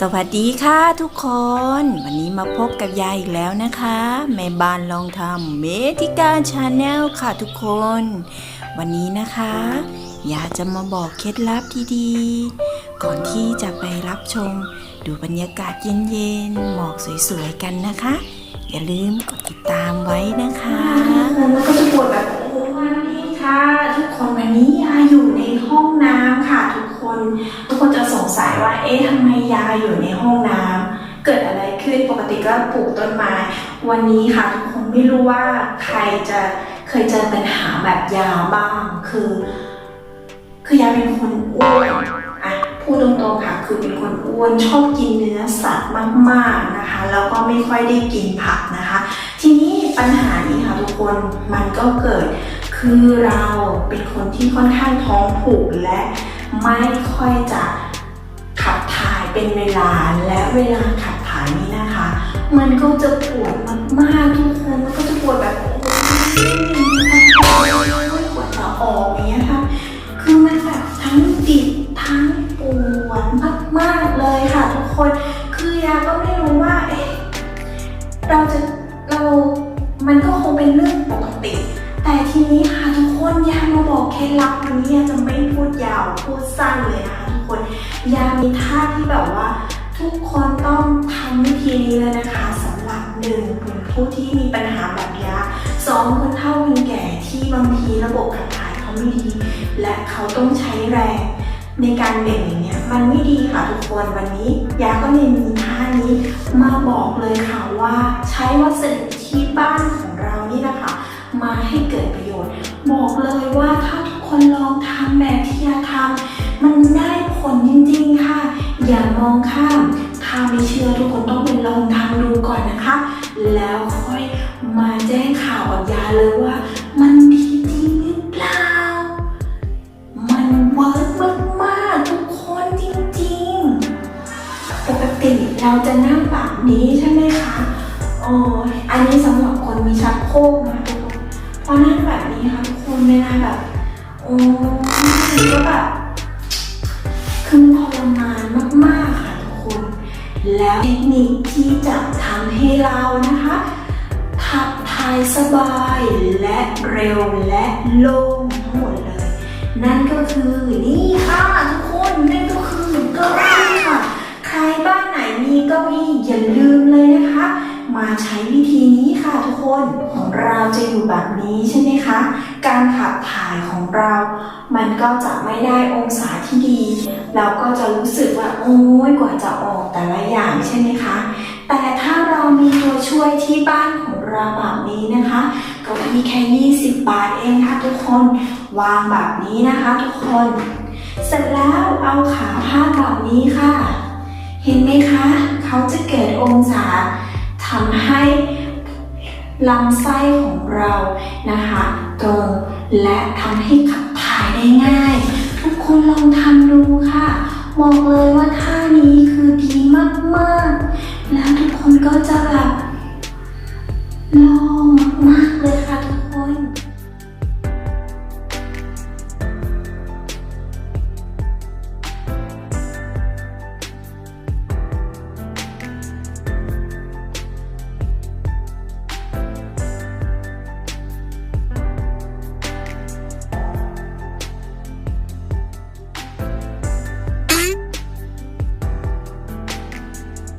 สวัสดีค่ะทุกคน วันนี้มาพบกับยายอีกแล้วนะคะ แม่บ้านลองทำเมธิการชาแนลค่ะทุกคน วันนี้นะคะยายจะมาบอกเคล็ดลับที่ดี ก่อนที่จะไปรับชม ดูบรรยากาศเย็นๆหมอกสวยๆกันนะคะ อย่าลืมกดติดตามไว้นะคะ มันก็จะปวดแบบโอ้วันนี้ค่ะ ทุกคนวันนี้ยายอยู่ในห้องน้ำค่ะ ทุกคน ทุกคนจะ สัยว่า เอ๊ะทำไมยายอยู่ในห้องน้ำ เกิดอะไรขึ้น ปกติก็ปลูกต้นไม้ วันนี้ค่ะทุกคนไม่รู้ว่าใครจะเคยเจอปัญหาแบบยาบ้าง คือ คือยายเป็นคนอ้วนอะพูดตรงๆค่ะ คือเป็นคนอ้วน ชอบกินเนื้อสัตว์มากๆนะคะ แล้วก็ไม่ค่อยได้กินผักนะคะ ทีนี้ปัญหานี้ค่ะทุกคน มันก็เกิด คือเราเป็นคนที่ค่อนข้างท้องผูกและไม่ค่อยจะ เป็นเวลาและเวลาขับถ่ายนี้นะคะ มันก็จะปวดมากๆทุกคนมันก็จะปวดแบบโอ้โหไม่ปวดจะออกอย่างเงี้ยค่ะคือมันแบบทั้งติดทั้งปวดมากๆเลยค่ะ ทุกคนคือยาก็ไม่รู้ว่าเอ๊ะเราจะเรามันก็คงเป็นเรื่องปกติ แต่ทีนี้ค่ะทุก คนยามาบอกเคล็ดลับวันนี้จะไม่พูดยาวพูดสั้นเลยนะคะทุกคนยามีท่าที่แบบว่า ทุกคนต้องทำวิธีนี้เลยนะคะสำหรับหนึ่งเป็นผู้ที่มีปัญหาแบบยาสองคนเฒ่าคนแก่ที่บางทีระบบขับถ่ายเขาไม่ดีและเขาต้องใช้แรงในการเบ่งอย่างเงี้ยมันไม่ดีค่ะทุกคนวันนี้ ยาก็เลยมีท่านี้มาบอกเลยค่ะว่าใช้วัสดุที่บ้านของเรานี่นะคะมาให้เองทำแบบที่ยาทำมันได้ผลจริงๆค่ะ อย่ามองข้ามถ้าไม่เชื่อทุกคนต้องไปลองทำดูก่อนนะคะ แล้วค่อยมาแจ้งข่าวกับยาเลยว่ามันดีจริงหรือเปล่า มันเวิร์กมากๆทุกคนจริงๆ ปกติเราจะนั่งแบบนี้ใช่ไหมคะอ้ยอันนี้สำหรับคนมีชักโครกนะทุกคนพอนั่งแบบนี้ค่ะทุกคนเวลาแบบ โอ้ยก็แบบคือมันทรมานมากๆค่ะทุกคน แล้วเทคนิคที่จะทำให้เรานะคะขับถ่ายสบายและเร็วและโล่งทั้งหมดเลย นั่นก็คือนี่ค่ะทุกคนนั่นก็คือเก้าอี้ค่ะ ใครบ้านไหนมีเก้าอี้อย่าลืมเลยนะคะ มาใช้วิธีนี้ค่ะทุกคนของเราจะอยู่แบบนี้ใช่ไหมคะ การขับถ่าย เรา มันก็จะไม่ได้องศาที่ดี เราก็จะรู้สึกว่าโอ้ยกว่าจะออกแต่ละอย่างใช่ไหมคะ แต่ถ้าเรามีตัวช่วยที่บ้านของเราแบบนี้นะคะเก็มีแค่20 บาทเองค่ะทุกคนวางแบบนี้นะคะ ทุกคน เสร็จแล้วเอาขาพาดแบบนี้ค่ะ เห็นไหมคะ เขาจะเกิดองศาทำให้ ลำไส้ของเรานะคะตรงและทำให้ขับถ่ายได้ง่าย ทุกคนลองทำดูค่ะ บอกเลยว่าท่านี้คือดีมากๆ แล้วทุกคนก็จะแบบ